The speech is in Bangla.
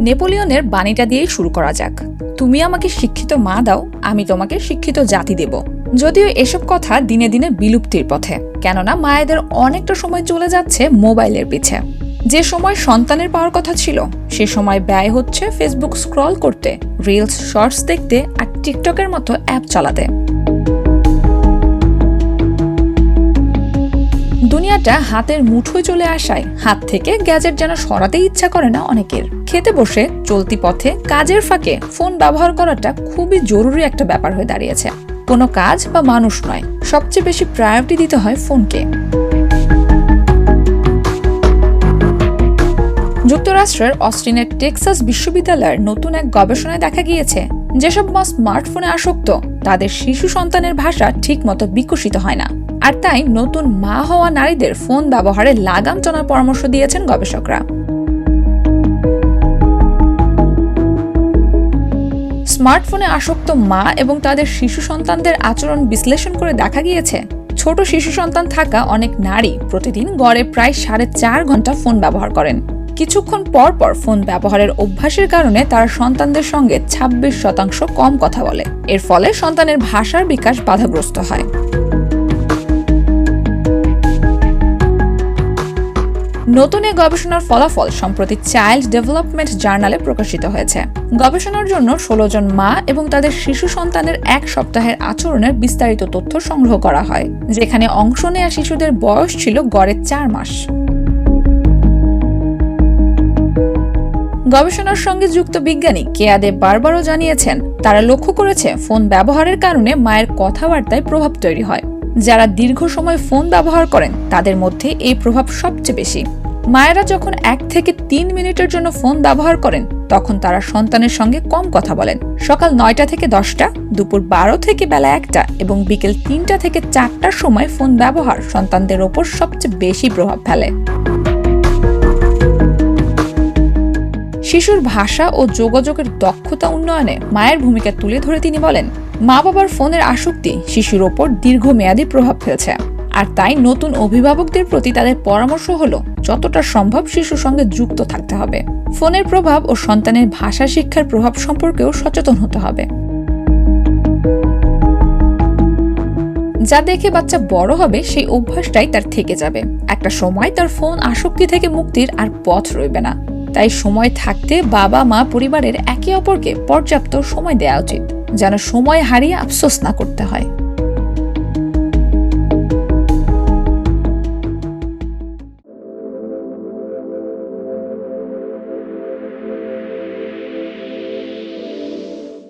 নেপোলিয়নের বাণীটা দিয়েই শুরু করা যাক। তুমি আমাকে শিক্ষিত মা দাও, আমি তোমাকে শিক্ষিত জাতি দেব। যদিও এসব কথা দিনে দিনে বিলুপ্তির পথে, কেননা মায়েদের অনেকটা সময় চলে যাচ্ছে মোবাইলের পিছে। যে সময় সন্তানের পাওয়ার কথা ছিল, সে সময় ব্যয় হচ্ছে ফেসবুক স্ক্রল করতে রিলস শর্টস দেখতে আর টিকটকের মতো অ্যাপ চালাতে। দুনিয়াটা হাতের মুঠোয় চলে আসায় হাত থেকে গ্যাজেট যেন সরাতেই ইচ্ছা করে না অনেকের। খেতে বসে চলতি পথে কাজের ফাঁকে ফোন ব্যবহার করাটা খুবই জরুরি একটা ব্যাপার হয়ে দাঁড়িয়েছে। কোনো কাজ বা মানুষ নয়, সবচেয়ে বেশি প্রায়োরিটি দিতে হয় ফোনকে। যুক্তরাষ্ট্রের অস্টিনের টেক্সাস বিশ্ববিদ্যালয়ের নতুন এক গবেষণায় দেখা গিয়েছে, যেসব মা স্মার্টফোনে আসক্ত, তাদের শিশু সন্তানের ভাষা ঠিকমতো বিকশিত হয় না। আর তাই নতুন মা হওয়া নারীদের ফোন ব্যবহারে লাগাম টানার পরামর্শ দিয়েছেন গবেষকরা। স্মার্টফোনে আসক্ত মা এবং তাদের শিশু সন্তানদের আচরণ বিশ্লেষণ করে দেখা গিয়েছে, ছোট শিশু সন্তান থাকা অনেক নারী প্রতিদিন গড়ে প্রায় সাড়ে চার ঘণ্টা ফোন ব্যবহার করেন। কিছুক্ষণ পর পর ফোন ব্যবহারের অভ্যাসের কারণে তারা সন্তানদের সঙ্গে ২৬ শতাংশ কম কথা বলে। এর ফলে সন্তানের ভাষার বিকাশ বাধাগ্রস্ত হয়। নতুন এই গবেষণার ফলাফল সম্প্রতি চাইল্ড ডেভেলপমেন্ট জার্নালে প্রকাশিত হয়েছে। গবেষণার জন্য ষোলো জন মা এবং তাদের শিশু সন্তানের এক সপ্তাহের আচরণের বিস্তারিত তথ্য সংগ্রহ করা হয়, যেখানে অংশ নেয়া শিশুদের বয়স ছিল গড়ে চার মাস। গবেষণার সঙ্গে যুক্ত বিজ্ঞানী কেয়াদে বারবারও জানিয়েছেন, তারা লক্ষ্য করেছে ফোন ব্যবহারের কারণে মায়ের কথাবার্তায় প্রভাব তৈরি হয়। যারা দীর্ঘ সময় ফোন ব্যবহার করেন, তাদের মধ্যে এই প্রভাব সবচেয়ে বেশি। মায়েরা যখন এক থেকে তিন মিনিটের জন্য ফোন ব্যবহার করেন, তখন তারা সন্তানের সঙ্গে কম কথা বলেন। সকাল নয়টা থেকে দশটা, দুপুর বারো থেকে বেলা একটা এবং বিকেল তিনটা থেকে চারটার সময় ফোন ব্যবহার সন্তানদের ওপর সবচেয়ে বেশি প্রভাব ফেলে। শিশুর ভাষা ও যোগাযোগের দক্ষতা উন্নয়নে মায়ের ভূমিকা তুলে ধরে তিনি বলেন, মা বাবার ফোনের আসক্তি শিশুর ওপর দীর্ঘমেয়াদী প্রভাব ফেলছে। আর তাই নতুন অভিভাবকদের প্রতি তাদের পরামর্শ হলো যতটা সম্ভব শিশুর সঙ্গে যুক্ত থাকতে হবে। ফোনের প্রভাব ও সন্তানের ভাষা শিক্ষার প্রভাব সম্পর্কেও সচেতন হতে হবে। যা দেখে বাচ্চা বড় হবে, সেই অভ্যাসটাই তার থেকে যাবে। একটা সময় তার ফোন আসক্তি থেকে মুক্তির আর পথ রইবে না। তাই সময় থাকতে বাবা, মা, পরিবারের একে অপরকে পর্যাপ্ত সময় দেওয়া উচিত, যেন সময় হারিয়ে আফসোস না করতে হয়।